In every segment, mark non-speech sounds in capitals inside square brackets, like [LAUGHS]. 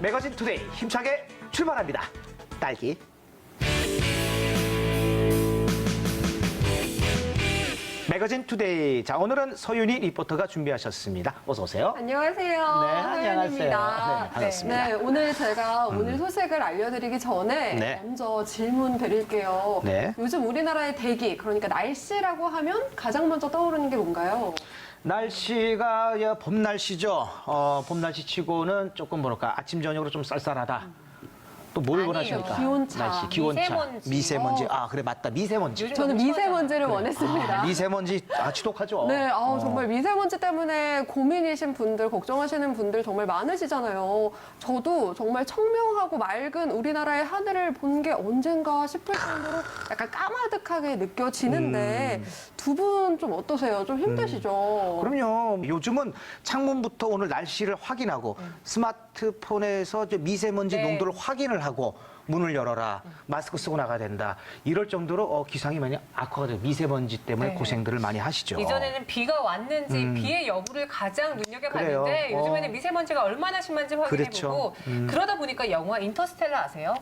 매거진 투데이 힘차게 출발합니다. 딸기. 매거진 투데이. 자, 오늘은 서윤희 리포터가 준비하셨습니다. 어서 오세요. 안녕하세요. 네, 안녕하세요. 네, 반갑습니다. 네, 오늘 제가 오늘 소식을 알려드리기 전에 네. 먼저 질문 드릴게요. 네. 요즘 우리나라의 대기, 그러니까 날씨라고 하면 가장 먼저 떠오르는 게 뭔가요? 날씨가 야, 봄 날씨죠. 어, 봄 날씨 치고는 조금 뭐랄까 아침 저녁으로 좀 쌀쌀하다. 또 뭘. 원하십니까? 기온차. 날씨, 기온차, 미세먼지. 미세먼지. 어. 아 그래 맞다 미세먼지. 저는 미세먼지를 원했습니다. 아, 미세먼지 아 지독하죠. 네, 아우, 어. 정말 미세먼지 때문에 고민이신 분들, 걱정하시는 분들 정말 많으시잖아요. 저도 정말 청명하고 맑은 우리나라의 하늘을 본 게 언젠가 싶을 정도로 약간 까마득하게 느껴지는데 두 분 좀 어떠세요? 좀 힘드시죠? 그럼요. 요즘은 창문부터 오늘 날씨를 확인하고 스마트 폰에서 이제 미세먼지 네. 농도를 확인을 하고 문을 열어라. 마스크 쓰고 나가야 된다. 이럴 정도로 어, 기상이 많이 악화가 돼요. 미세먼지 때문에 네. 고생들을 많이 하시죠. 이전에는 비가 왔는지 음. 비의 여부를 가장 눈여겨봤는데 그래요. 요즘에는 어. 미세먼지가 얼마나 심한지 확인해보고 그렇죠. 음. 그러다 보니까 영화 인터스텔라 아세요?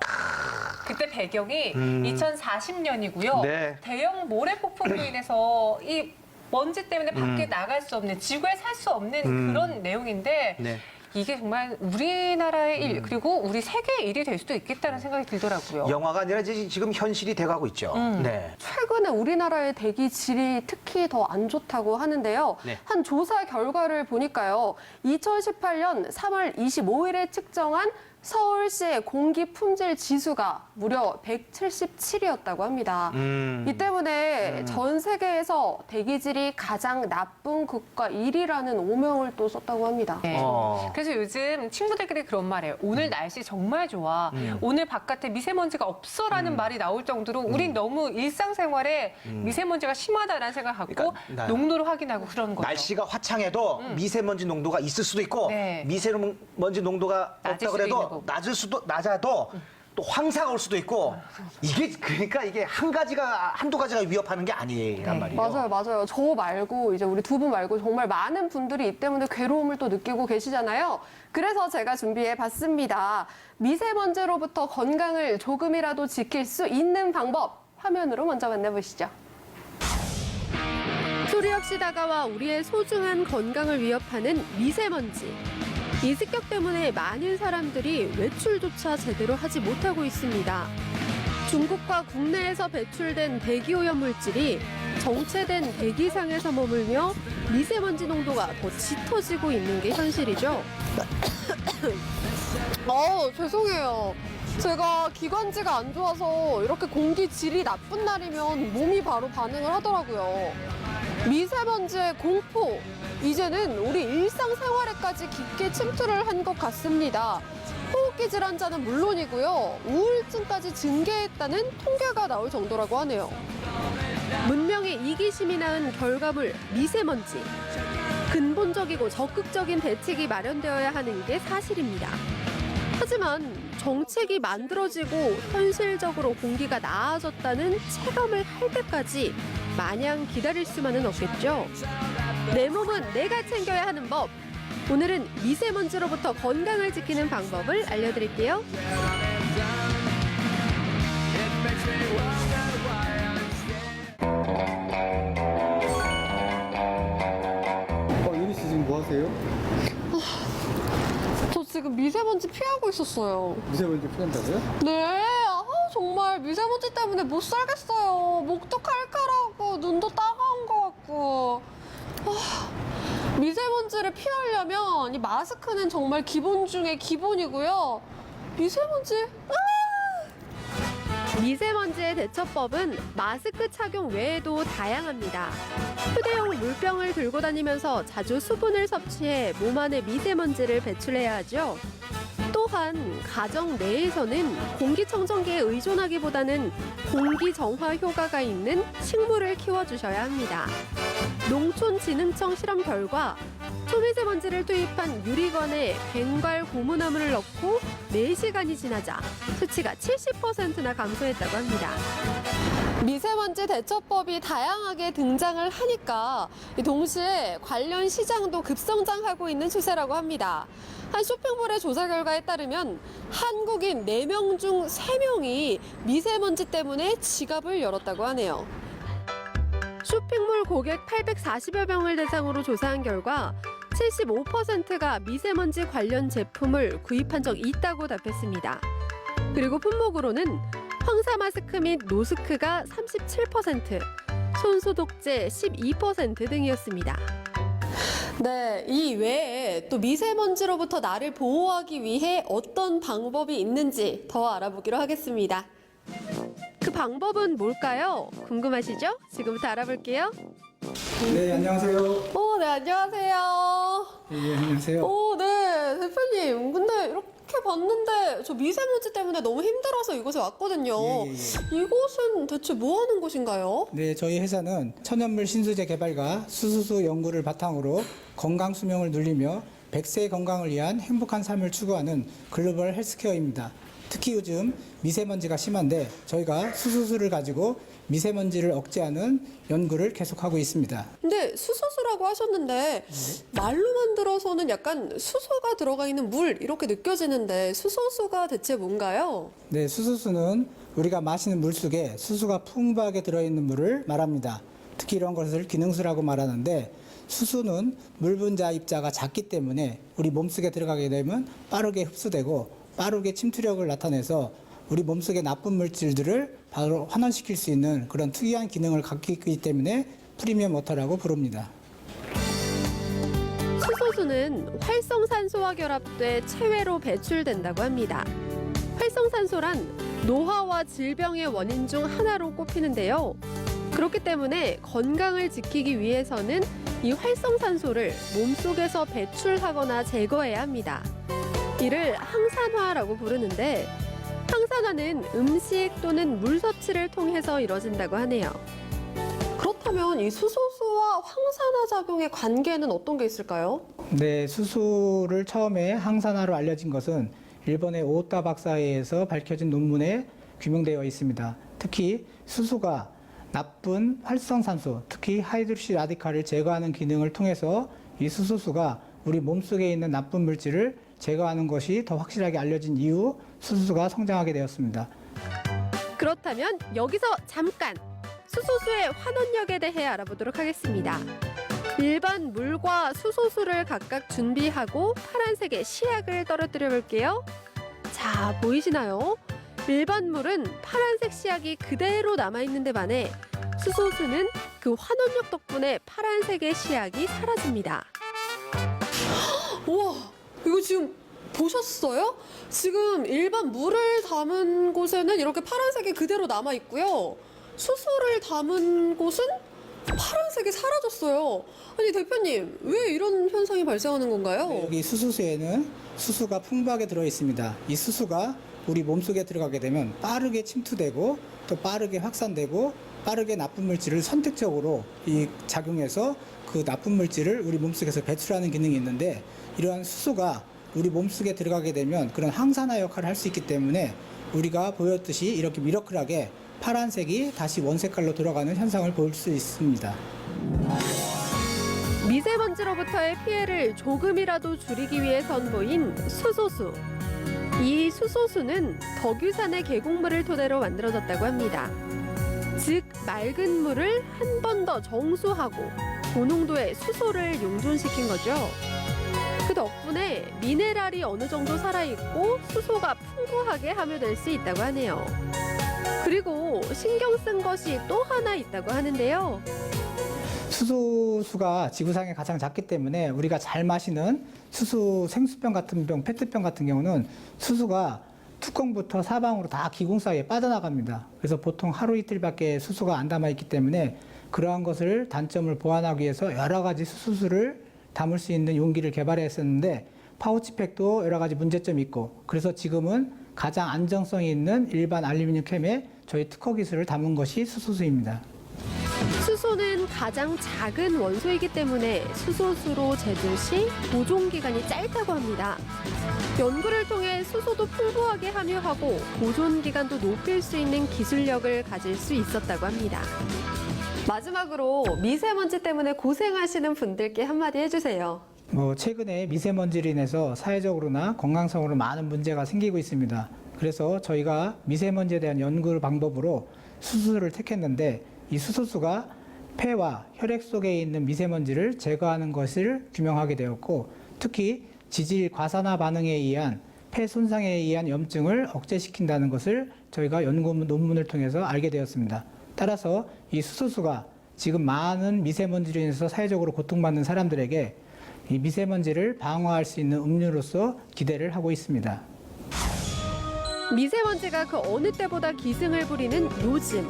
그때 배경이 음. 2040년이고요. 네. 대형 모래 폭풍으로 [CLEARS THROAT] 인해서 이 먼지 때문에 밖에 음. 나갈 수 없는 지구에 살 수 없는 음. 그런 내용인데 네. 이게 정말 우리나라의 음. 일 그리고 우리 세계의 일이 될 수도 있겠다는 생각이 들더라고요. 영화가 아니라 이제 지금 현실이 돼가고 있죠. 음. 네. 최근에 우리나라의 대기 질이 특히 더 안 좋다고 하는데요. 네. 한 조사 결과를 보니까요. 2018년 3월 25일에 측정한 서울시의 공기 품질 지수가 무려 177이었다고 합니다. 음. 이 때문에 음. 전 세계에서 대기질이 가장 나쁜 국가 1위라는 오명을 또 썼다고 합니다. 네. 어. 그래서 요즘 친구들끼리 그런 말해요. 오늘 날씨 정말 좋아. 음. 오늘 바깥에 미세먼지가 없어라는 말이 나올 정도로 우린 너무 일상생활에 미세먼지가 심하다라는 음. 그러니까 나- 농도를 확인하고 그런 거죠. 날씨가 화창해도 미세먼지 농도가 있을 수도 있고 음. 네. 미세먼지 농도가 없다 그래도 거고. 음. 낮을 수도 낮아도 또 황사가 올 수도 있고 이게 그러니까 이게 한 가지가 한두 가지가 위협하는 게 아니란 네. 말이에요. 맞아요, 맞아요. 저 말고 이제 우리 두 분 말고 정말 많은 분들이 이 때문에 괴로움을 또 느끼고 계시잖아요. 그래서 제가 준비해 봤습니다. 미세먼지로부터 건강을 조금이라도 지킬 수 있는 방법 화면으로 먼저 만나보시죠. 소리 없이 다가와 우리의 소중한 건강을 위협하는 미세먼지. 이 습격 때문에 많은 사람들이 외출조차 제대로 하지 못하고 있습니다. 중국과 국내에서 배출된 대기 오염 물질이 정체된 대기상에서 머물며 미세먼지 농도가 더 짙어지고 있는 게 현실이죠. [COUGHS] 어, 죄송해요. 제가 기관지가 안 좋아서 이렇게 공기 질이 나쁜 날이면 몸이 바로 반응을 하더라고요. 미세먼지의 공포. 이제는 우리 일상생활에까지 깊게 침투를 한 것 같습니다. 호흡기 질환자는 물론이고요. 우울증까지 증가했다는 통계가 나올 정도라고 하네요. 문명의 이기심이 낳은 결과물 미세먼지. 근본적이고 적극적인 대책이 마련되어야 하는 게 사실입니다. 하지만 정책이 만들어지고 현실적으로 공기가 나아졌다는 체감을 할 때까지 마냥 기다릴 수만은 없겠죠. 내 몸은 내가 챙겨야 하는 법. 오늘은 미세먼지로부터 건강을 지키는 방법을 알려드릴게요. 어, 유리 씨 지금 뭐 하세요? 저 지금 미세먼지 피하고 있었어요. 미세먼지 피한다고요? 네, 아, 정말 미세먼지 때문에 못 살겠어요. 목도 칼칼하고 눈도 따가운 것 같고. 아, [GASPS] 미세먼지를 피하려면 이 마스크는 정말 기본 중에 기본이고요. 미세먼지. 아! 미세먼지의 대처법은 마스크 착용 외에도 다양합니다. 휴대용 물병을 들고 다니면서 자주 수분을 섭취해 몸 안에 미세먼지를 배출해야 하죠. 또한 가정 내에서는 공기청정기에 의존하기보다는 공기 정화 효과가 있는 식물을 키워주셔야 합니다. 농촌진흥청 실험 결과 소미세먼지를 투입한 유리건에 뱅갈 고무나무를 넣고 4시간이 지나자 수치가 70%나 감소했다고 합니다. 미세먼지 대처법이 다양하게 등장을 하니까 동시에 관련 시장도 급성장하고 있는 추세라고 합니다. 한 쇼핑몰의 조사 결과에 따르면 한국인 4명 중 3명이 미세먼지 때문에 지갑을 열었다고 하네요. 쇼핑몰 고객 840여 명을 대상으로 조사한 결과 75%가 미세먼지 관련 제품을 구입한 적 있다고 답했습니다. 그리고 품목으로는 황사 마스크 및 노스크가 37%, 손소독제 12% 등이었습니다. 네, 이 외에 또 미세먼지로부터 나를 보호하기 위해 어떤 방법이 있는지 더 알아보기로 하겠습니다. 그 방법은 뭘까요? 궁금하시죠? 지금부터 알아볼게요. 네, 안녕하세요. 오, 네, 안녕하세요. 예, 안녕하세요. 오, 네, 대표님. 근데 이렇게 봤는데 저 미세먼지 때문에 너무 힘들어서 이곳에 왔거든요. 예, 예, 예. 이곳은 대체 뭐 하는 곳인가요? 네, 저희 회사는 천연물 신소재 개발과 수수수 연구를 바탕으로 건강 수명을 늘리며 100세 건강을 위한 행복한 삶을 추구하는 글로벌 헬스케어입니다. 특히 요즘 미세먼지가 심한데 저희가 수수수를 가지고 미세먼지를 억제하는 연구를 계속하고 있습니다. 근데 수소수라고 하셨는데 말로만 들어서는 약간 수소가 들어가 있는 물 이렇게 느껴지는데 수소수가 대체 뭔가요? 네, 수수수는 우리가 마시는 물 속에 수수가 풍부하게 들어있는 물을 말합니다. 특히 이런 것을 기능수라고 말하는데 수수는 물 분자 입자가 작기 때문에 우리 몸속에 들어가게 되면 빠르게 흡수되고 빠르게 침투력을 나타내서 우리 몸속의 나쁜 물질들을 바로 환원시킬 수 있는 그런 특이한 기능을 갖고 있기 때문에 프리미엄 워터라고 부릅니다. 수소수는 활성산소와 결합돼 체외로 배출된다고 합니다. 활성산소란 노화와 질병의 원인 중 하나로 꼽히는데요. 그렇기 때문에 건강을 지키기 위해서는 이 활성산소를 몸속에서 배출하거나 제거해야 합니다. 이를 항산화라고 부르는데 항산화는 음식 또는 물 섭취를 통해서 이뤄진다고 하네요. 그렇다면 이 수소수와 황산화 작용의 관계는 어떤 게 있을까요? 네, 수소를 처음에 항산화로 알려진 것은 일본의 오타 박사에 의해서 밝혀진 논문에 규명되어 있습니다. 특히 수소가 나쁜 활성산소, 특히 하이드로시 라디칼을 제거하는 기능을 통해서 이 수소수가 우리 몸속에 있는 나쁜 물질을 제거하는 것이 더 확실하게 알려진 이후 수소수가 성장하게 되었습니다. 그렇다면 여기서 잠깐 수소수의 환원력에 대해 알아보도록 하겠습니다. 일반 물과 수소수를 각각 준비하고 파란색의 시약을 떨어뜨려 볼게요. 자, 보이시나요? 일반 물은 파란색 시약이 그대로 남아있는데 반해 수소수는 그 환원력 덕분에 파란색의 시약이 사라집니다. [GASPS] 우와, 이거 지금 보셨어요? 지금 일반 물을 담은 곳에는 이렇게 파란색이 그대로 남아 있고요. 수소를 담은 곳은 파란색이 사라졌어요. 아니 대표님, 왜 이런 현상이 발생하는 건가요? 네, 여기 수소수에는 수소가 풍부하게 들어 있습니다. 이 수소가 우리 몸속에 들어가게 되면 빠르게 침투되고 또 빠르게 확산되고 빠르게 나쁜 물질을 선택적으로 이 작용해서 그 나쁜 물질을 우리 몸속에서 배출하는 기능이 있는데 이러한 수소가 우리 몸속에 들어가게 되면 그런 항산화 역할을 할 수 있기 때문에 우리가 보였듯이 이렇게 미러클하게 파란색이 다시 원색깔로 돌아가는 현상을 볼 수 있습니다. 미세먼지로부터의 피해를 조금이라도 줄이기 위해 선보인 수소수. 이 수소수는 덕유산의 계곡물을 토대로 만들어졌다고 합니다. 즉 맑은 물을 한 번 더 정수하고 고농도의 수소를 용존시킨 거죠. 그 덕분에 미네랄이 어느 정도 살아있고 수소가 풍부하게 함유될 수 있다고 하네요. 그리고 신경 쓴 것이 또 하나 있다고 하는데요. 수소수가 지구상에 가장 작기 때문에 우리가 잘 마시는 수소 생수병 같은 병, 페트병 같은 경우는 수소가 뚜껑부터 사방으로 다 기공 사이에 빠져나갑니다. 그래서 보통 하루 이틀밖에 수소가 안 담아 있기 때문에 그러한 것을 단점을 보완하기 위해서 여러 가지 수소수를 담을 수 있는 용기를 개발했었는데 파우치팩도 여러 가지 문제점이 있고 그래서 지금은 가장 안정성이 있는 일반 알루미늄 캔에 저희 특허 기술을 담은 것이 수소수입니다. 수소는 가장 작은 원소이기 때문에 수소수로 제조 시 보존 기간이 짧다고 합니다. 연구를 통해 수소도 풍부하게 함유하고 보존 기간도 높일 수 있는 기술력을 가질 수 있었다고 합니다. 마지막으로 미세먼지 때문에 고생하시는 분들께 한마디 해주세요. 뭐 최근에 미세먼지로 인해서 사회적으로나 건강성으로 많은 문제가 생기고 있습니다. 그래서 저희가 미세먼지에 대한 연구 방법으로 수소수를 택했는데 이 수소수가 폐와 혈액 속에 있는 미세먼지를 제거하는 것을 규명하게 되었고 특히 지질 과산화 반응에 의한 폐 손상에 의한 염증을 억제시킨다는 것을 저희가 연구 논문을 통해서 알게 되었습니다. 따라서 이 수소수가 지금 많은 미세먼지로 인해서 사회적으로 고통받는 사람들에게 이 미세먼지를 방어할 수 있는 음료로서 기대를 하고 있습니다. 미세먼지가 그 어느 때보다 기승을 부리는 요즘.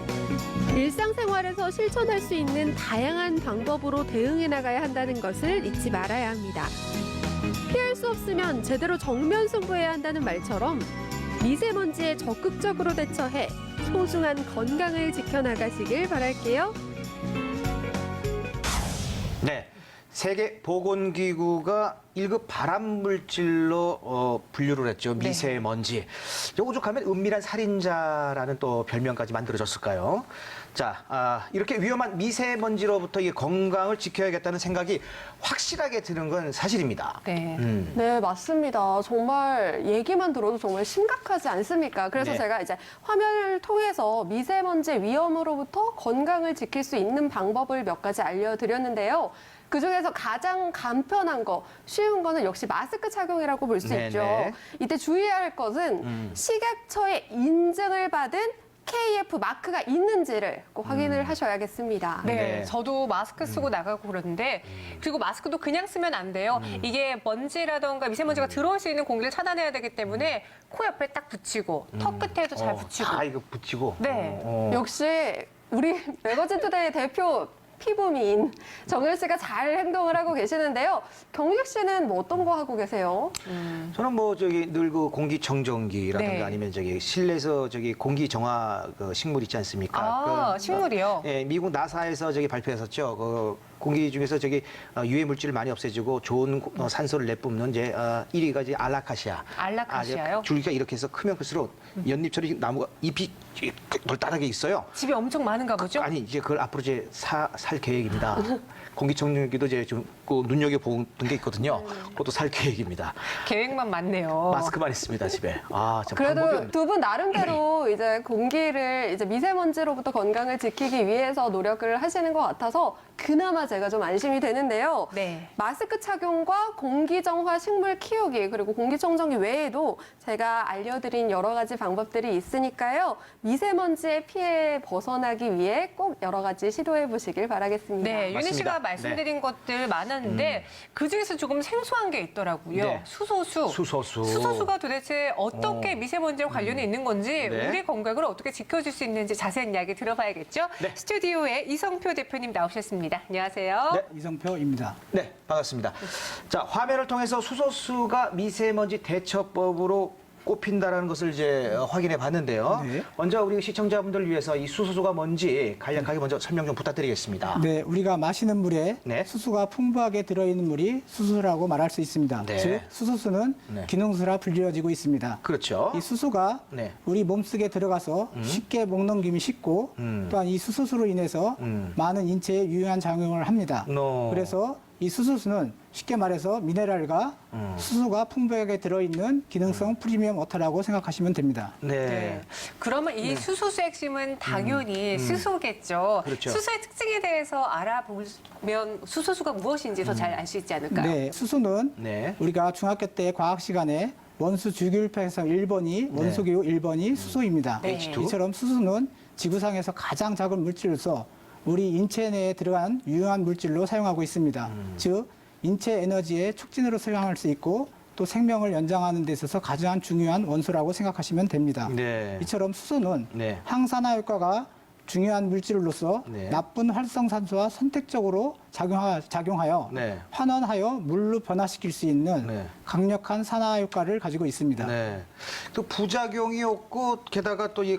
일상생활에서 실천할 수 있는 다양한 방법으로 대응해 나가야 한다는 것을 잊지 말아야 합니다. 피할 수 없으면 제대로 정면 승부해야 한다는 말처럼 미세먼지에 적극적으로 대처해 소중한 건강을 지켜나가시길 바랄게요. 세계 보건기구가 1급 발암 물질로 어, 분류를 했죠. 네. 미세먼지. 요 오죽하면 은밀한 살인자라는 또 별명까지 만들어졌을까요? 자, 아, 이렇게 위험한 미세먼지로부터 이 건강을 지켜야겠다는 생각이 확실하게 드는 건 사실입니다. 네. 음. 네, 맞습니다. 정말 얘기만 들어도 정말 심각하지 않습니까? 그래서 네. 제가 이제 화면을 통해서 미세먼지 위험으로부터 건강을 지킬 수 있는 방법을 몇 가지 알려드렸는데요. 그 중에서 가장 간편한 거, 쉬운 거는 역시 마스크 착용이라고 볼수 네네. 있죠. 이때 주의해야 할 것은 음. 식약처의 인증을 받은 KF 마크가 있는지를 꼭 확인을 하셔야겠습니다. 네, 네. 저도 마스크 쓰고 나가고 그러는데 그리고 마스크도 그냥 쓰면 안 돼요. 이게 먼지라던가 미세먼지가 들어올 수 있는 공기를 차단해야 되기 때문에 코 옆에 딱 붙이고 턱 끝에도 잘 어, 붙이고. 다 이거 붙이고. 네. 어, 어. 역시 우리 매거진 투데이 대표 피부미인 정일 씨가 잘 행동을 하고 계시는데요. 경식 씨는 뭐 어떤 거 하고 계세요? 저는 뭐 저기 늘 그 공기청정기라든가 네. 아니면 저기 실내에서 저기 공기 정화 그 식물 있지 않습니까? 아, 그, 식물이요? 예, 미국 나사에서 저기 발표했었죠. 그 공기 중에서 저기 어, 유해 물질을 많이 없애주고 좋은 고- 어, 산소를 내뿜는 이제 어, 1위가 이제 알라카시아. 알라카시아요? 아, 줄기가 이렇게 해서 크면 클수록 연잎처럼 나무가 잎이 돌다하게 있어요. 집에 엄청 많은가 보죠? 아니 이제 그걸 앞으로 이제 사, 살 계획입니다. [LAUGHS] 공기청정기도 이제 좀그 눈여겨 보는 게 있거든요. 그것도 살 계획입니다. 계획만 많네요. 마스크만 있습니다 집에. 아, 참 그래도. 두 분 나름대로 [CLEARS THROAT] 이제 공기를 이제 미세먼지로부터 건강을 지키기 위해서 노력을 하시는 것 같아서 그나마 제가 좀 안심이 되는데요. 네. 마스크 착용과 공기정화 식물 키우기 그리고 공기청정기 외에도 제가 알려드린 여러 가지 방법들이 있으니까요. 미세먼지의 피해 벗어나기 위해 꼭 여러 가지 시도해 보시길 바라겠습니다. 네, 윤희 맞습니다. 씨가 말씀드린 것들 많았는데 그 중에서 조금 생소한 게 있더라고요. 네. 수소수. 수소수. 수소수가 도대체 어떻게 어. 미세먼지와 관련이 있는 건지 네. 우리 건강을 어떻게 지켜줄 수 있는지 자세한 이야기 들어봐야겠죠. 네. 스튜디오에 이성표 대표님 나오셨습니다. 안녕하세요. 네. 이성표입니다. 네, 반갑습니다. 자, 화면을 통해서 수소수가 미세먼지 대처법으로 꼽힌다라는 것을 이제 어, 확인해 봤는데요. 네. 먼저 우리 시청자분들을 위해서 이 수소수가 뭔지 간략하게 먼저 설명 좀 부탁드리겠습니다. 네, 우리가 마시는 물에 네. 수소가 풍부하게 들어있는 물이 수소라고 말할 수 있습니다. 네. 즉 수소수는 네. 기능수라 불리어지고 있습니다. 그렇죠. 이 수소가 네. 우리 몸속에 들어가서 쉽게 목 넘김이 쉽고 음. 또한 이 수소수로 인해서 음. 많은 인체에 유용한 작용을 합니다. 너. 그래서 이 수소수는 쉽게 말해서 미네랄과 음. 수소가 풍부하게 들어있는 기능성 프리미엄 워터라고 생각하시면 됩니다. 네. 네. 그러면 이 수소수의 핵심은 당연히 수소겠죠. 그렇죠. 수소의 특징에 대해서 알아보면 수소수가 무엇인지 더 잘 알 수 있지 않을까요? 네, 수소는 네. 우리가 중학교 때 과학 시간에 원수 주기율표에서 1번이 원소기호 1번이 수소입니다. 네. H2. 이처럼 수소는 지구상에서 가장 작은 물질로서 우리 인체 내에 들어간 유용한 물질로 사용하고 있습니다. 음. 즉 인체 에너지의 촉진으로 사용할 수 있고 또 생명을 연장하는 데 있어서 가장 중요한 원소라고 생각하시면 됩니다. 네. 이처럼 수소는 네. 항산화 효과가 중요한 물질로서 네. 나쁜 활성산소와 선택적으로 작용하, 작용하여 네. 환원하여 물로 변화시킬 수 있는 네. 강력한 산화 효과를 가지고 있습니다. 네. 또 부작용이 없고 게다가 또 이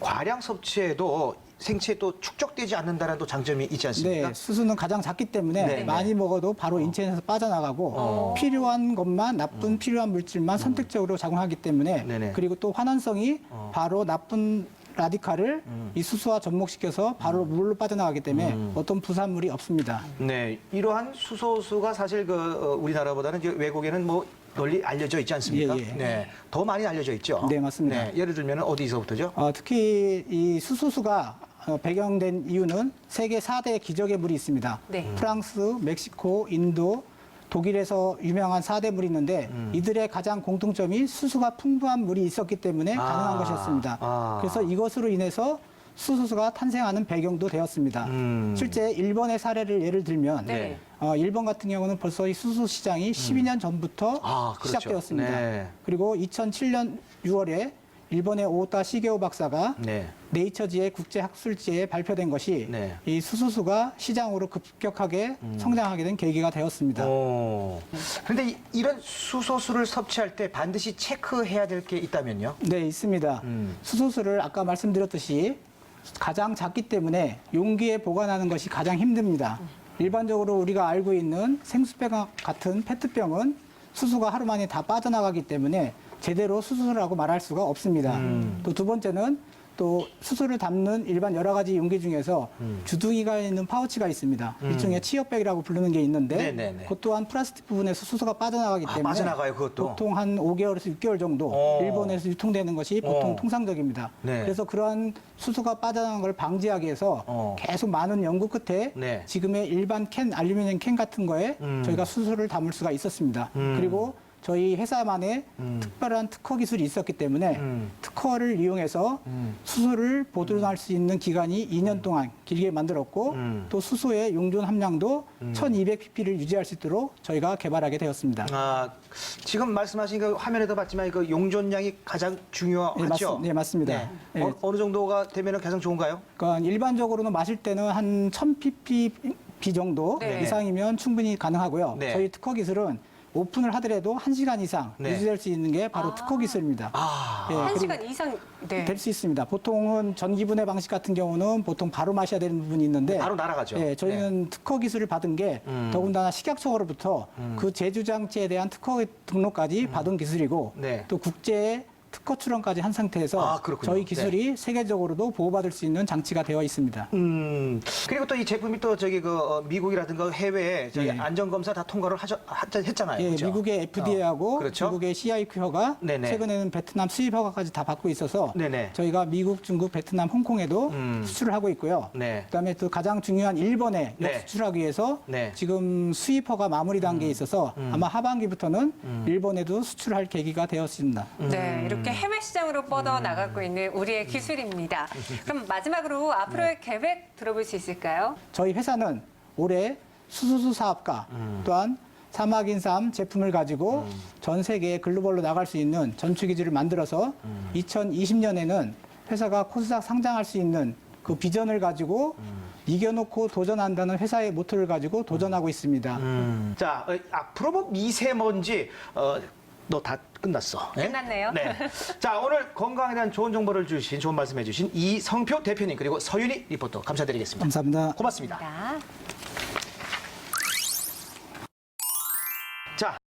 과량 섭취에도 생체에 또 축적되지 않는다는 또 장점이 있지 않습니까? 네, 수수는 가장 작기 때문에 네, 네. 많이 먹어도 바로 인체 내에서 빠져나가고 필요한 것만 나쁜 필요한 물질만 선택적으로 작용하기 때문에 음. 네네. 그리고 또 환원성이 어. 바로 나쁜 라디칼을 음. 이 수소와 접목시켜서 바로 물로 빠져나가기 때문에 어떤 부산물이 없습니다. 네, 이러한 수소수가 사실 그 어, 우리나라보다는 이제 외국에는 뭐 널리 알려져 있지 않습니까? 예, 예. 네, 더 많이 알려져 있죠. 네, 맞습니다. 네, 예를 들면 어디서부터죠? 어, 특히 이 수소수가 어, 배경된 이유는 세계 4대 기적의 물이 있습니다. 네. 프랑스, 멕시코, 인도, 독일에서 유명한 4대 물이 있는데 음. 이들의 가장 공통점이 수소가 풍부한 물이 있었기 때문에 아. 가능한 것이었습니다. 아. 그래서 이것으로 인해서 수소수가 탄생하는 배경도 되었습니다. 음. 실제 일본의 사례를 예를 들면 네. 어, 일본 같은 경우는 벌써 이 수소 시장이 12년 전부터 음. 아, 그렇죠. 시작되었습니다. 네. 그리고 2007년 6월에 일본의 오타 시게오 박사가 네. 네이처지의 국제 학술지에 발표된 것이 네. 음. 이 수소수가 시장으로 급격하게 성장하게 된 계기가 되었습니다. 오. 그런데 이- 이런 수소수를 섭취할 때 반드시 체크해야 될 게 있다면요? 네, 있습니다. 음. 수소수를 아까 말씀드렸듯이 가장 작기 때문에 용기에 보관하는 것이 가장 힘듭니다. 일반적으로 우리가 알고 있는 생수병 같은 페트병은 수소가 하루 만에 다 빠져나가기 때문에 제대로 수소라고 말할 수가 없습니다. 음. 또두 번째는 또 수소를 담는 일반 여러 가지 용기 중에서 음. 주둥이가 있는 파우치가 있습니다. 일종의 치역백이라고 부르는 게 있는데 네네네. 그것 또한 플라스틱 부분에서 수소가 빠져나가기 아, 때문에 빠져나가요, 그것도? 보통 한 5개월에서 6개월 정도 어. 일본에서 유통되는 것이 보통 어. 통상적입니다. 네. 그래서 그러한 수소가 빠져나가는 걸 방지하기 위해서 어. 계속 많은 연구 끝에 네. 지금의 일반 캔, 알루미늄 캔 같은 거에 음. 저희가 수소를 담을 수가 있었습니다. 음. 그리고 저희 회사만의 음. 특별한 특허 기술이 있었기 때문에 음. 특허를 이용해서 음. 수소를 보존할 수 있는 기간이 2년 동안 길게 만들었고 음. 또 수소의 용존 함량도 1200pp를 유지할 수 있도록 저희가 개발하게 되었습니다. 아, 지금 말씀하신 그 화면에도 봤지만 그 용존량이 가장 중요하죠? 네, 맞습- 네, 맞습니다. 네. 어, 어느 정도가 되면 가장 좋은가요? 그러니까 일반적으로는 마실 때는 한 1000ppb 정도 네. 이상이면 충분히 가능하고요. 네. 저희 특허 기술은 오픈을 하더라도 1시간 이상 네. 유지될 수 있는 게 바로 특허 기술입니다. 아, 예, 한 그리고 시간 이상 네. 될 수 있습니다. 보통은 전기분해 방식 같은 경우는 보통 바로 마셔야 되는 부분이 있는데 바로 날아가죠. 예, 저희는 특허 기술을 받은 게 음. 더군다나 식약처로부터 그 제조 장치에 대한 특허 등록까지 받은 기술이고 네. 또 국제 특허 출원까지 한 상태에서 아, 그렇군요. 저희 기술이 세계적으로도 보호받을 수 있는 장치가 되어 있습니다. 음, 그리고 또 이 제품이 또 저기 그 어, 미국이라든가 해외에 저기 예. 안전 검사 다 통과를 하셨, 하, 했잖아요. 예, 그죠? 미국의 FDA하고 어, 그렇죠? 미국의 CIQ허가 네네. 최근에는 베트남 수입 허가까지 다 받고 있어서 네네. 저희가 미국, 중국, 베트남, 홍콩에도 음. 수출을 하고 있고요. 네. 그다음에 또 가장 중요한 일본에 네. 역수출하기 위해서 네. 지금 수입 허가 마무리 단계에 있어서 아마 하반기부터는 일본에도 수출할 계기가 되었습니다. 네, 이렇게 해외 시장으로 뻗어 나가고 있는 우리의 기술입니다. [LAUGHS] 그럼 마지막으로 앞으로의 계획 들어볼 수 있을까요? 저희 회사는 올해 수소수 사업과 또한 사막인삼 제품을 가지고 전 세계 글로벌로 나갈 수 있는 전투 기지를 만들어서 2020년에는 회사가 코스닥 상장할 수 있는 그 비전을 가지고 이겨놓고 도전한다는 회사의 모토를 가지고 도전하고 있습니다. 음. 자, 어, 앞으로 뭐 미세먼지, 어, 너 다 끝났어. 예? 끝났네요. 네. 자, 오늘 건강에 대한 좋은 정보를 주신, 좋은 말씀 해 주신 이성표 대표님, 그리고 서윤희 리포터 감사드리겠습니다. 감사합니다. 고맙습니다. 자. 자,